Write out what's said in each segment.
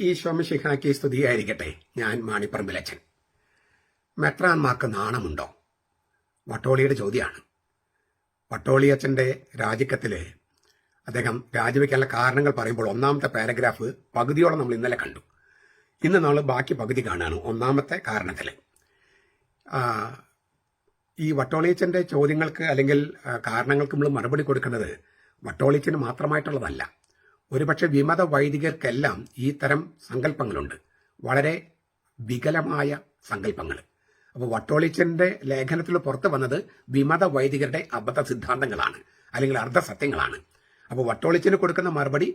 ഈ ശോമശിഖാക്കി സ്തുതിയായിരിക്കട്ടെ ഞാൻ മാണിപ്പറമ്പിലച്ചൻ മെത്രാന്മാർക്ക് നാണമുണ്ടോ? വട്ടോളിയുടെ ചോദ്യമാണ്. വട്ടോളി അച്ഛന്റെ രാജിക്കത്തിൽ അദ്ദേഹം രാജിവെക്കാനുള്ള കാരണങ്ങൾ പറയുമ്പോൾ ഒന്നാമത്തെ പാരഗ്രാഫ് പകുതിയോളം നമ്മൾ ഇന്നലെ കണ്ടു. ഇന്ന് നമ്മൾ ബാക്കി പകുതി കാണുകയാണ് ഒന്നാമത്തെ കാരണത്തിൽ ഈ വട്ടോളിയച്ചന്റെ ചോദ്യങ്ങൾക്ക് അല്ലെങ്കിൽ കാരണങ്ങൾക്ക് നമ്മൾ മറുപടി കൊടുക്കുന്നത് വട്ടോളിയച്ചന് മാത്രമായിട്ടുള്ളതല്ല. ഒരുപക്ഷെ വിമത വൈദികർക്കെല്ലാം ഈ തരം സങ്കല്പങ്ങളുണ്ട്. വളരെ വികലമായ സങ്കല്പങ്ങൾ. അപ്പോൾ വട്ടോളിച്ചന്റെ ലേഖനത്തിൽ പുറത്തു വന്നത് വിമത വൈദികരുടെ അബദ്ധ സിദ്ധാന്തങ്ങളാണ് അല്ലെങ്കിൽ അർദ്ധസത്യങ്ങളാണ് അപ്പോൾ വട്ടോളിച്ചന് കൊടുക്കുന്ന മറുപടി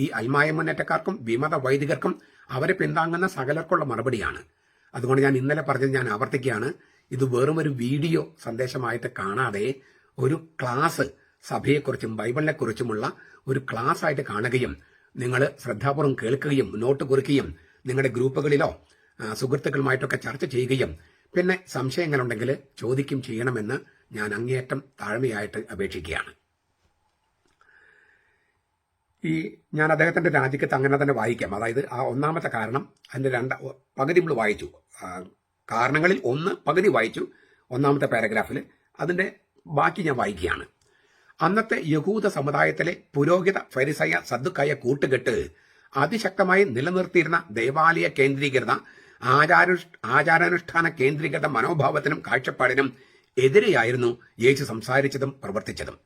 ഈ അൽമായ മുന്നേറ്റക്കാർക്കും വിമത വൈദികർക്കും അവരെ പിന്താങ്ങുന്ന സകലർക്കുള്ള മറുപടിയാണ്. അതുകൊണ്ട് ഞാൻ ഇന്നലെ പറഞ്ഞത് ഞാൻ ആവർത്തിക്കുകയാണ്. ഇത് വെറും ഒരു വീഡിയോ സന്ദേശമായിട്ട് കാണാതെ ഒരു ക്ലാസ് സഭയെക്കുറിച്ചും ബൈബിളിനെക്കുറിച്ചുമുള്ള ഒരു ക്ലാസ് ആയിട്ട് കാണുകയും നിങ്ങൾ ശ്രദ്ധാപൂർവം കേൾക്കുകയും നോട്ട് കുറിക്കുകയും നിങ്ങളുടെ ഗ്രൂപ്പുകളിലോ സുഹൃത്തുക്കളുമായിട്ടൊക്കെ ചർച്ച ചെയ്യുകയും പിന്നെ സംശയങ്ങളുണ്ടെങ്കിൽ ചോദിക്കും ചെയ്യണമെന്ന് ഞാൻ അങ്ങേയറ്റം താഴ്മയായിട്ട് അപേക്ഷിക്കുകയാണ്. ഈ ഞാൻ അദ്ദേഹത്തിന്റെ രാജിക്കത്ത് അങ്ങനെ തന്നെ വായിക്കാം. അതായത് ആ ഒന്നാമത്തെ കാരണം അതിന്റെ രണ്ട് പകുതി നമ്മൾ വായിച്ചു. കാരണങ്ങളിൽ ഒന്ന് പകുതി വായിച്ചു. ഒന്നാമത്തെ പാരഗ്രാഫിൽ അതിന്റെ ബാക്കി ഞാൻ വായിക്കുകയാണ്. അന്നത്തെ യഹൂദ സമുദായത്തിലെ പുരോഹിത ഫരിസയ സദ്ദുക്കായ കൂട്ടുകെട്ട് അതിശക്തമായി നിലനിർത്തിയിരുന്ന ദേവാലയ കേന്ദ്രീകൃത ആചാര ആചാരാനുഷ്ഠാന കേന്ദ്രീകൃത മനോഭാവത്തിനും കാഴ്ചപ്പാടിനും എതിരെയായിരുന്നു യേശു സംസാരിച്ചതും പ്രവർത്തിച്ചതും.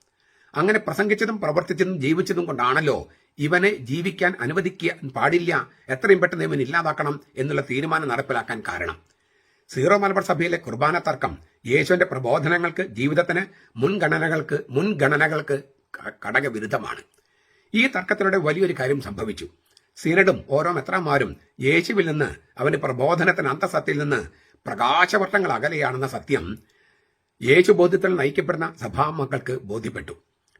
അങ്ങനെ പ്രസംഗിച്ചതും പ്രവർത്തിച്ചതും ജീവിച്ചതും കൊണ്ടാണല്ലോ ഇവനെ ജീവിക്കാൻ അനുവദിക്കാൻ പാടില്ല എത്രയും പെട്ടെന്ന് ഇവൻ ഇല്ലാതാക്കണം എന്നുള്ള തീരുമാനം നടപ്പിലാക്കാൻ കാരണം. സീറോ മലബാർ സഭയിലെ കുർബാന തർക്കം യേശുവിന്റെ പ്രബോധനങ്ങൾക്ക് ജീവിതത്തിന് മുൻഗണനകൾക്ക് മുൻഗണനകൾക്ക് ഘടകവിരുദ്ധമാണ് ഈ തർക്കത്തിലൂടെ വലിയൊരു കാര്യം സംഭവിച്ചു. സിനഡും ഓരോ മെത്രാന്മാരും യേശുവിൽ നിന്ന് അവന്റെ പ്രബോധനത്തിന് അന്തസത്തിൽ നിന്ന് പ്രകാശവർഷങ്ങൾ അകലെയാണെന്ന സത്യം യേശു ബോധ്യത്തിൽ നയിക്കപ്പെടുന്ന സഭാമക്കൾക്ക് ബോധ്യപ്പെട്ടു.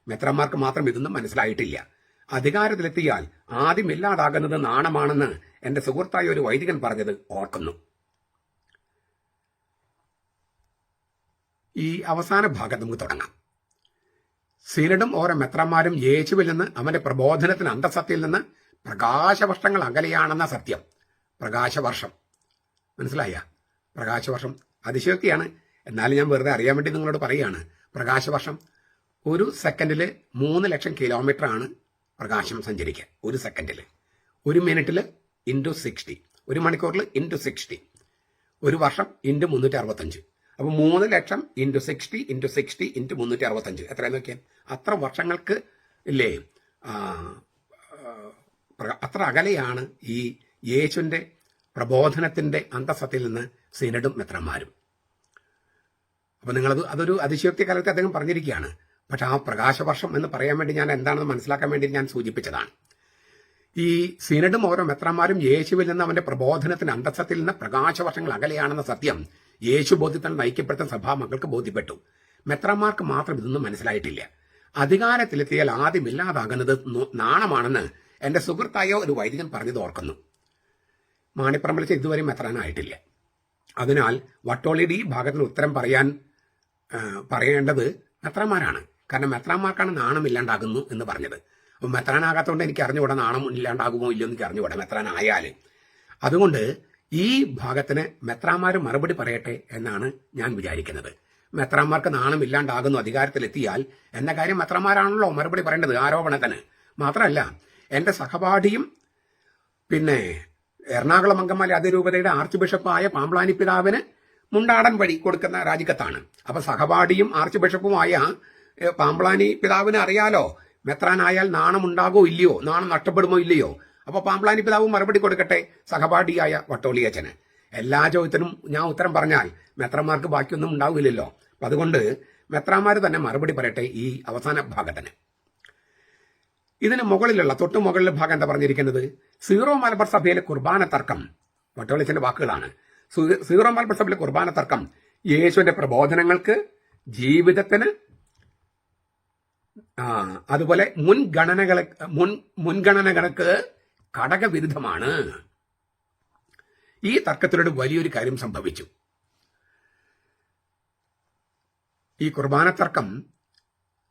മെത്രാമാർക്ക് മാത്രം ഇതൊന്നും മനസ്സിലായിട്ടില്ല. അധികാരത്തിലെത്തിയാൽ ആദ്യം ഇല്ലാതാകുന്നത് നാണമാണെന്ന് എന്റെ സുഹൃത്തായ ഒരു വൈദികൻ പറഞ്ഞത് ഓർക്കുന്നു. ഈ അവസാന ഭാഗം നമുക്ക് തുടങ്ങാം. സീനഡും ഓരോ മെത്രന്മാരും യേശുവിൽ നിന്ന് അവന്റെ പ്രബോധനത്തിന് അന്തസത്തിൽ നിന്ന് പ്രകാശവർഷങ്ങൾ അകലെയാണെന്ന സത്യം. പ്രകാശവർഷം. മനസ്സിലായ? പ്രകാശവർഷം അതിശയോക്തിയാണ്. എന്നാലും ഞാൻ വെറുതെ അറിയാൻ വേണ്ടി നിങ്ങളോട് പറയുകയാണ്. പ്രകാശവർഷം ഒരു സെക്കൻഡിൽ മൂന്ന് ലക്ഷം കിലോമീറ്റർ ആണ് പ്രകാശം സഞ്ചരിക്കുക ഒരു സെക്കൻഡിൽ ഒരു മിനിറ്റിൽ ഇന്റു സിക്സ്റ്റി. ഒരു മണിക്കൂറിൽ ഇന്റു സിക്സ്റ്റി. ഒരു വർഷം ഇന്റു മുന്നൂറ്റി അറുപത്തഞ്ച്. അപ്പോൾ മൂന്ന് ലക്ഷം into sixty into sixty into മുന്നൂറ്റി അറുപത്തഞ്ച് എത്രയെന്ന് നോക്കിയാൽ അത്ര വർഷങ്ങൾക്ക് ഇല്ലേ? അത്ര അകലെയാണ് ഈ യേശുവിന്റെ പ്രബോധനത്തിന്റെ അന്തസ്സത്തിൽ നിന്ന് സിനഡും മെത്രന്മാരും. അപ്പൊ നിങ്ങളത് അതൊരു അതിശയോക്തി കാലത്ത് അദ്ദേഹം പറഞ്ഞിരിക്കുകയാണ്. പക്ഷെ ആ പ്രകാശവർഷം എന്ന് പറയാൻ വേണ്ടി ഞാൻ എന്താണെന്ന് മനസ്സിലാക്കാൻ വേണ്ടി ഞാൻ സൂചിപ്പിച്ചതാണ്. ഈ സിനഡും ഓരോ മെത്രന്മാരും യേശുവിൽ നിന്ന് അവന്റെ പ്രബോധനത്തിന് അന്തസ്സത്തിൽ നിന്ന് പ്രകാശവർഷങ്ങൾ അകലെയാണെന്ന സത്യം യേശു ബോധ്യത്തിൽ സഭാ സഭാമക്കൾക്ക് ബോധ്യപ്പെട്ടു. മെത്രന്മാർക്ക് മാത്രം ഇതൊന്നും മനസ്സിലായിട്ടില്ല. അധികാരത്തിലെത്തിയാൽ ആദ്യം ഇല്ലാതാകുന്നത് നാണമാണെന്ന് എന്റെ സുഹൃത്തായ ഒരു വൈദികൻ പറഞ്ഞത് ഓർക്കുന്നു. മാണിപ്പറമ്പലിച്ച് ഇതുവരെ മെത്രാനായിട്ടില്ല. അതിനാൽ വട്ടോളിയുടെ ഈ ഭാഗത്തിന് ഉത്തരം പറയാൻ പറയേണ്ടത് മെത്രാന്മാരാണ്. കാരണം മെത്രാന്മാർക്കാണ് നാണം ഇല്ലാണ്ടാകുന്നു എന്ന് പറഞ്ഞത്. അപ്പം മെത്രാനാകാത്തതുകൊണ്ട് എനിക്ക് അറിഞ്ഞുകൂടാ നാണം ഇല്ലാണ്ടാകുമോ ഇല്ലയോ എന്ന് എനിക്ക് അറിഞ്ഞുകൂടാ മെത്രാനായാൽ അതുകൊണ്ട് ഈ ഭാഗത്തിന് മെത്രാന്മാർ മറുപടി പറയട്ടെ എന്നാണ് ഞാൻ വിചാരിക്കുന്നത്. മെത്രാന്മാർക്ക് നാണം ഇല്ലാണ്ടാകുന്നു അധികാരത്തിലെത്തിയാൽ എന്ന കാര്യം മെത്രാന്മാരാണല്ലോ മറുപടി പറയേണ്ടത് ആരോപണത്തിന്. മാത്രമല്ല എന്റെ സഹപാഠിയും പിന്നെ എറണാകുളം അങ്കമാലി അതിരൂപതയുടെ ആർച്ച് ബിഷപ്പായ പാമ്പ്ലാനി പിതാവിന് മുണ്ടാടൻ വഴി കൊടുക്കുന്ന രാജിക്കത്താണ്. അപ്പൊ സഹപാഠിയും ആർച്ച് ബിഷപ്പുമായ പാമ്പ്ലാനി പിതാവിന് അറിയാലോ? മെത്രാനായാൽ നാണമുണ്ടാകോ ഇല്ലയോ? നാണം നഷ്ടപ്പെടുമോ ഇല്ലയോ? അപ്പൊ പാമ്പ്ലാനി പിതാവ് മറുപടി കൊടുക്കട്ടെ? സഹപാഠിയായ വട്ടോളിയച്ചന് എല്ലാ ചോദ്യത്തിനും ഞാൻ ഉത്തരം പറഞ്ഞാൽ മെത്രന്മാർക്ക് ബാക്കിയൊന്നും ഉണ്ടാവില്ലല്ലോ. അപ്പൊ അതുകൊണ്ട് മെത്രാന്മാർ തന്നെ മറുപടി പറയട്ടെ ഈ അവസാന ഭാഗത്തിന്. ഇതിന് മുകളിലുള്ള തൊട്ടു മുകളിലെ ഭാഗം എന്താ പറഞ്ഞിരിക്കുന്നത്? സീറോ മലബാർ സഭയിലെ കുർബാന തർക്കം. വട്ടോളിച്ചന്റെ വാക്കുകളാണ്. സീറോ മലബാർ സഭയിലെ കുർബാന തർക്കം യേശുവിന്റെ പ്രബോധനങ്ങൾക്ക് ജീവിതത്തിന് അതുപോലെ മുൻഗണനകളെ മുൻ മുൻഗണനകൾക്ക് ഘടകവിരുദ്ധമാണ്. ഈ തർക്കത്തിലൂടെ വലിയൊരു കാര്യം സംഭവിച്ചു. ഈ കുർബാന തർക്കം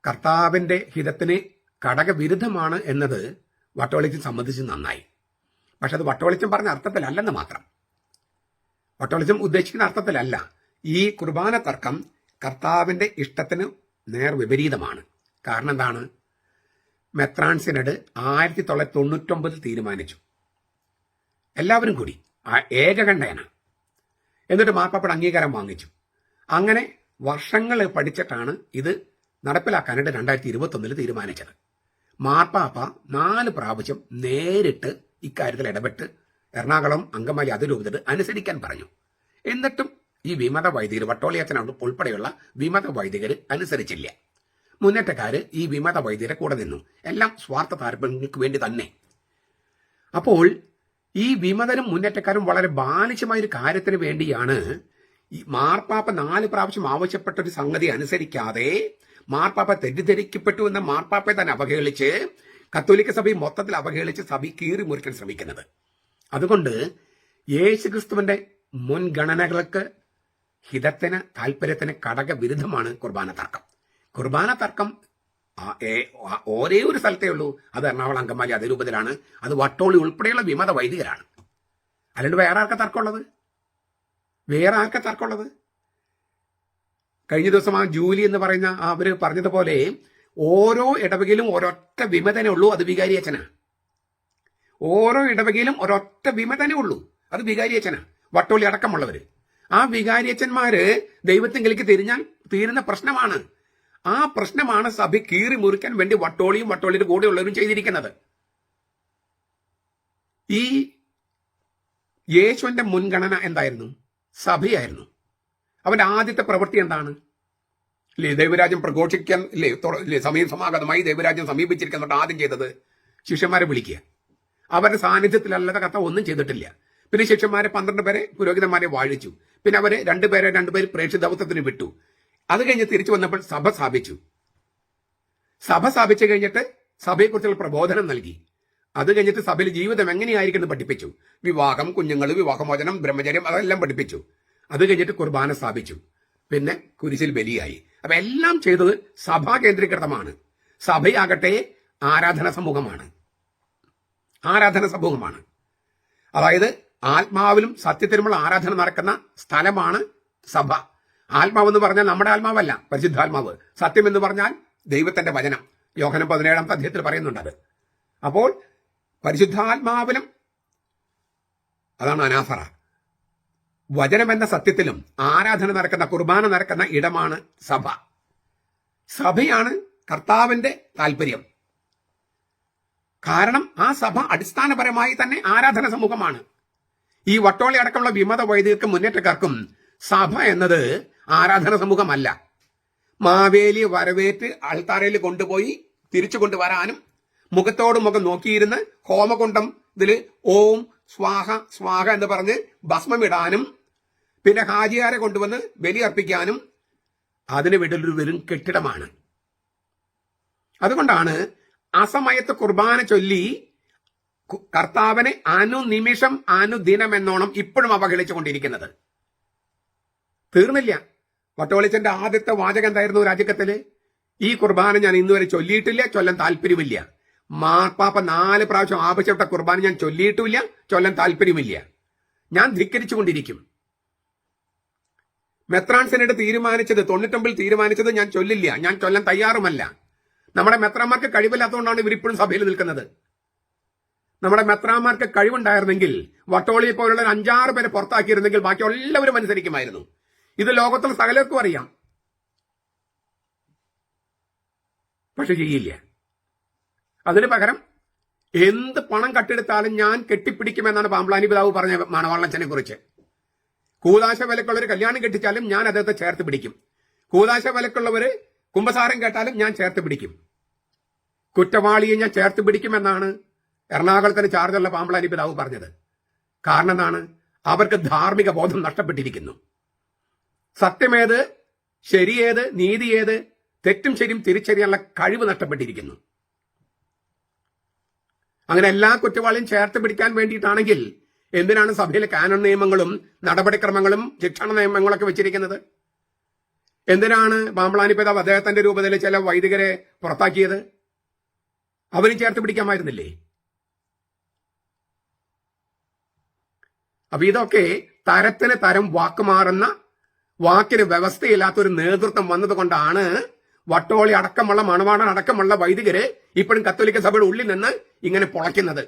കർത്താവിന്റെ ഹിതത്തിന് ഘടകവിരുദ്ധമാണ് എന്നത് വട്ടോളിക്ക് സംബന്ധിച്ച് നന്നായി. പക്ഷെ അത് വട്ടവെളിച്ചം പറഞ്ഞ അർത്ഥത്തിലല്ലെന്ന് മാത്രം. വട്ടവെളിച്ചം ഉദ്ദേശിക്കുന്ന അർത്ഥത്തിലല്ല. ഈ കുർബാന തർക്കം കർത്താവിന്റെ ഇഷ്ടത്തിന് നേർ വിപരീതമാണ്. കാരണം എന്താണ്? മെത്രാൻ സിനഡ് ആയിരത്തി തൊള്ളായിരത്തി തൊണ്ണൂറ്റൊമ്പതിൽ തീരുമാനിച്ചു. എല്ലാവരും കൂടി ആ ഏകകണ്ഠേന എന്നിട്ട് മാർപ്പാപ്പയുടെ അംഗീകാരം വാങ്ങിച്ചു. അങ്ങനെ വർഷങ്ങൾ പഠിച്ചിട്ടാണ് ഇത് നടപ്പിലാക്കാനായിട്ട് രണ്ടായിരത്തി ഇരുപത്തൊന്നിൽ തീരുമാനിച്ചത്. മാർപ്പാപ്പ നാല് പ്രാവശ്യം നേരിട്ട് ഇക്കാര്യത്തിൽ ഇടപെട്ട് എറണാകുളം അങ്കമാലി അതിരൂപതയിൽ അനുസരിക്കാൻ പറഞ്ഞു. എന്നിട്ടും ഈ വിമത വൈദികർ വട്ടോളിയച്ചനോട് ഉൾപ്പെടെയുള്ള വിമത വൈദികർ അനുസരിച്ചില്ല. മുന്നേറ്റക്കാര് ഈ വിമത വൈദ്യരെ കൂടെ നിന്നു. എല്ലാം സ്വാർത്ഥ താല്പര്യങ്ങൾക്ക് വേണ്ടി തന്നെ. അപ്പോൾ ഈ വിമതനും മുന്നേറ്റക്കാരും വളരെ ബാലിശമായ ഒരു കാര്യത്തിന് വേണ്ടിയാണ് ഈ മാർപ്പാപ്പ നാല് പ്രാവശ്യം ആവശ്യപ്പെട്ട ഒരു സംഗതി അനുസരിക്കാതെ മാർപ്പാപ്പ തെറ്റിദ്ധരിക്കപ്പെട്ടു എന്ന മാർപ്പാപ്പയെ തന്നെ അവഹേളിച്ച് കത്തോലിക്ക സഭയെ മൊത്തത്തിൽ അവഹേളിച്ച് സഭ കീറി മുറിക്കാൻ ശ്രമിക്കുന്നത്. അതുകൊണ്ട് യേശുക്രിസ്തുവിന്റെ മുൻഗണനകൾക്ക് ഹിതത്തിന് താല്പര്യത്തിന് കടക വിരുദ്ധമാണ് കുർബാന തർക്കം കുർബാന തർക്കം ഒരേ ഒരു സ്ഥലത്തേ ഉള്ളൂ. അത് എറണാകുളം അങ്കമാലി അതേ രൂപത്തിലാണ് അത് വട്ടോളി ഉൾപ്പെടെയുള്ള വിമത വൈദികരാണ്. അല്ലാണ്ട് വേറെ ആർക്കാ തർക്കമുള്ളത്? വേറെ ആർക്കാ തർക്കമുള്ളത്? കഴിഞ്ഞ ദിവസം ആ ജൂലി എന്ന് പറയുന്ന അവർ പറഞ്ഞതുപോലെ ഓരോ ഇടവകയിലും ഒരൊറ്റ വിമതനെ ഉള്ളൂ. അത് വികാരി അച്ഛനാ. ഓരോ ഇടവകയിലും ഒരൊറ്റ വിമതനെ ഉള്ളൂ. അത് വികാരി അച്ഛനാ. വട്ടോളി അടക്കമുള്ളവര്. ആ വികാരിയച്ഛന്മാര് ദൈവത്തിങ്കിലേക്ക് തിരിഞ്ഞാൽ തീരുന്ന പ്രശ്നമാണ്. ആ പ്രശ്നമാണ് സഭ കീറി മുറിക്കാൻ വേണ്ടി വട്ടോളിയും വട്ടോളിയുടെ കൂടെയുള്ളവരും ചെയ്തിരിക്കുന്നത്. ഈ യേശുവിന്റെ മുൻഗണന എന്തായിരുന്നു? സഭയായിരുന്നു. അവന്റെ ആദ്യത്തെ പ്രവൃത്തി എന്താണ്? ഇല്ലേ ദൈവരാജ്യം പ്രഘോഷിക്കാൻ ഇല്ലേ ഇല്ലേ സമയം സമാഗതമായി ദൈവരാജ്യം സമീപിച്ചിരിക്കുന്നുണ്ട് ആദ്യം ചെയ്തത് ശിഷ്യന്മാരെ വിളിക്കുക. അവരുടെ സാന്നിധ്യത്തിലല്ലാതെ കഥ ഒന്നും ചെയ്തിട്ടില്ല. പിന്നെ ശിഷ്യന്മാരെ പന്ത്രണ്ട് പേരെ പുരോഹിതന്മാരെ വാഴിച്ചു. പിന്നെ അവരെ രണ്ടുപേരെ രണ്ടുപേർ പ്രേക്ഷിതവത്വത്തിന് വിട്ടു. അത് കഴിഞ്ഞ് തിരിച്ചു വന്നപ്പോൾ സഭ സ്ഥാപിച്ചു. സഭ സ്ഥാപിച്ചു കഴിഞ്ഞിട്ട് സഭയെക്കുറിച്ചുള്ള പ്രബോധനം നൽകി. അത് കഴിഞ്ഞിട്ട് സഭയിൽ ജീവിതം എങ്ങനെയായിരിക്കും എന്ന് പഠിപ്പിച്ചു. വിവാഹം കുഞ്ഞുങ്ങൾ വിവാഹമോചനം ബ്രഹ്മചര്യം അതെല്ലാം പഠിപ്പിച്ചു. അത് കഴിഞ്ഞിട്ട് കുർബാന സ്ഥാപിച്ചു. പിന്നെ കുരിശിൽ ബലിയായി. അപ്പൊ എല്ലാം ചെയ്തത് സഭാ കേന്ദ്രീകൃതമാണ്. സഭയാകട്ടെ ആരാധന സമൂഹമാണ്. ആരാധന സമൂഹമാണ്. അതായത് ആത്മാവിലും സത്യത്തിലുമുള്ള ആരാധന നടക്കുന്ന സ്ഥലമാണ് സഭ. ആത്മാവെന്ന് പറഞ്ഞാൽ നമ്മുടെ ആത്മാവല്ല പരിശുദ്ധാത്മാവ്. സത്യം എന്ന് പറഞ്ഞാൽ ദൈവത്തിന്റെ വചനം. യോഹനം പതിനേഴാം പറയുന്നുണ്ട് അത്. അപ്പോൾ പരിശുദ്ധാത്മാവിലും അതാണ് അനാഫറ വചനം എന്ന സത്യത്തിലും ആരാധന നടക്കുന്ന കുർബാന നടക്കുന്ന ഇടമാണ് സഭ. സഭയാണ് കർത്താവിന്റെ താല്പര്യം കാരണം ആ സഭ അടിസ്ഥാനപരമായി തന്നെ ആരാധന സമൂഹമാണ്. ഈ വട്ടോളി അടക്കമുള്ള വിമത വൈദികർക്കും മുന്നേറ്റക്കാർക്കും സഭ എന്നത് ആരാധന സമൂഹമല്ല. മാവേലി വരവേറ്റ് അൾത്താരയിൽ കൊണ്ടുപോയി തിരിച്ചു കൊണ്ടുവരാനും മുഖത്തോട് മുഖം നോക്കിയിരുന്ന് ഹോമകുണ്ടം ഇതിൽ ഓം സ്വാഹ സ്വാഹ എന്ന് പറഞ്ഞ് ഭസ്മമിടാനും പിന്നെ ഹാജിയാരെ കൊണ്ടുവന്ന് ബലിയർപ്പിക്കാനും അതിന് വിടലൊരു വെറും കെട്ടിടമാണ്. അതുകൊണ്ടാണ് അസമയത്ത് കുർബാന ചൊല്ലി കർത്താവിനെ അനുനിമിഷം അനുദിനം എന്നോണം ഇപ്പോഴും അവഗണിച്ചുകൊണ്ടിരിക്കുന്നത്. തീർന്നില്ല. വട്ടോളിച്ചന്റെ ആദ്യത്തെ വാചകം എന്തായിരുന്നു രാജകത്തിൽ? ഈ കുർബാന ഞാൻ ഇന്നുവരെ ചൊല്ലിയിട്ടില്ല ചൊല്ലാൻ താല്പര്യമില്ല. മാർപ്പാപ്പ നാല് പ്രാവശ്യം ആവശ്യപ്പെട്ട കുർബാന ഞാൻ ചൊല്ലിയിട്ടില്ല ചൊല്ലാൻ താല്പര്യമില്ല. ഞാൻ ധിക്കരിച്ചുകൊണ്ടിരിക്കും. മെത്രാൻസിനോട് തീരുമാനിച്ചത് തൊണ്ണൂറ്റൊമ്പിൽ തീരുമാനിച്ചത് ഞാൻ ചൊല്ലില്ല ഞാൻ ചൊല്ലാൻ തയ്യാറുമല്ല. നമ്മുടെ മെത്രാന്മാർക്ക് കഴിവില്ലാത്തതുകൊണ്ടാണ് ഇവരിപ്പോഴും സഭയിൽ നിൽക്കുന്നത്. നമ്മുടെ മെത്രാന്മാർക്ക് കഴിവുണ്ടായിരുന്നെങ്കിൽ വട്ടോളിയെ പോലുള്ള അഞ്ചാറ് പേരെ പുറത്താക്കിയിരുന്നെങ്കിൽ ബാക്കി എല്ലാവരും അനുസരിക്കുമായിരുന്നു. ഇത് ലോകത്തുള്ള സകലർക്കും അറിയാം. പക്ഷെ ചെയ്യില്ല. അതിന് പകരം എന്ത് പണം കട്ടെടുത്താലും ഞാൻ കെട്ടിപ്പിടിക്കുമെന്നാണ് പാമ്പ്ലാനി പിതാവ് പറഞ്ഞ മണവാളച്ചനെ കുറിച്ച്. കൂതാശ വിലക്കുള്ളവർ കല്യാണം കെട്ടിച്ചാലും ഞാൻ അദ്ദേഹത്തെ ചേർത്ത് പിടിക്കും. കൂതാശ വിലക്കുള്ളവര് കുംഭസാരം കേട്ടാലും ഞാൻ ചേർത്ത് പിടിക്കും. കുറ്റവാളിയെ ഞാൻ ചേർത്ത് പിടിക്കുമെന്നാണ് എറണാകുളത്തിന് ചാർജുള്ള പാമ്പ്ലാനി പിതാവ് പറഞ്ഞത്. കാരണം എന്താണ്? അവർക്ക് ധാർമ്മിക ബോധം നഷ്ടപ്പെട്ടിരിക്കുന്നു. സത്യമേത് ശരിയേത് നീതിയേത് തെറ്റും ശരിയും തിരിച്ചറിയാനുള്ള കഴിവ് നഷ്ടപ്പെട്ടിരിക്കുന്നു. അങ്ങനെ എല്ലാ കുറ്റവാളിയും ചേർത്ത് പിടിക്കാൻ വേണ്ടിയിട്ടാണെങ്കിൽ എന്തിനാണ് സഭയിലെ കാനൺ നിയമങ്ങളും നടപടിക്രമങ്ങളും ശിക്ഷണ നിയമങ്ങളൊക്കെ വെച്ചിരിക്കുന്നത്? എന്തിനാണ് മാമ്പളാനി പിതാവ് അദ്ദേഹത്തിന്റെ രൂപത്തിൽ ചില വൈദികരെ പുറത്താക്കിയത്? അവരും ചേർത്ത് പിടിക്കാമായിരുന്നില്ലേ? അപ്പൊ ഇതൊക്കെ തരത്തിന് തരം വാക്ക് മാറുന്ന വാക്കിന് വ്യവസ്ഥയില്ലാത്ത ഒരു നേതൃത്വം വന്നതുകൊണ്ടാണ് വട്ടോളി അടക്കമുള്ള മണവാടൻ അടക്കമുള്ള വൈദികരെ ഇപ്പോഴും കത്തോലിക്ക സഭയുടെ ഉള്ളിൽ നിന്ന് ഇങ്ങനെ പൊളയ്ക്കുന്നത്.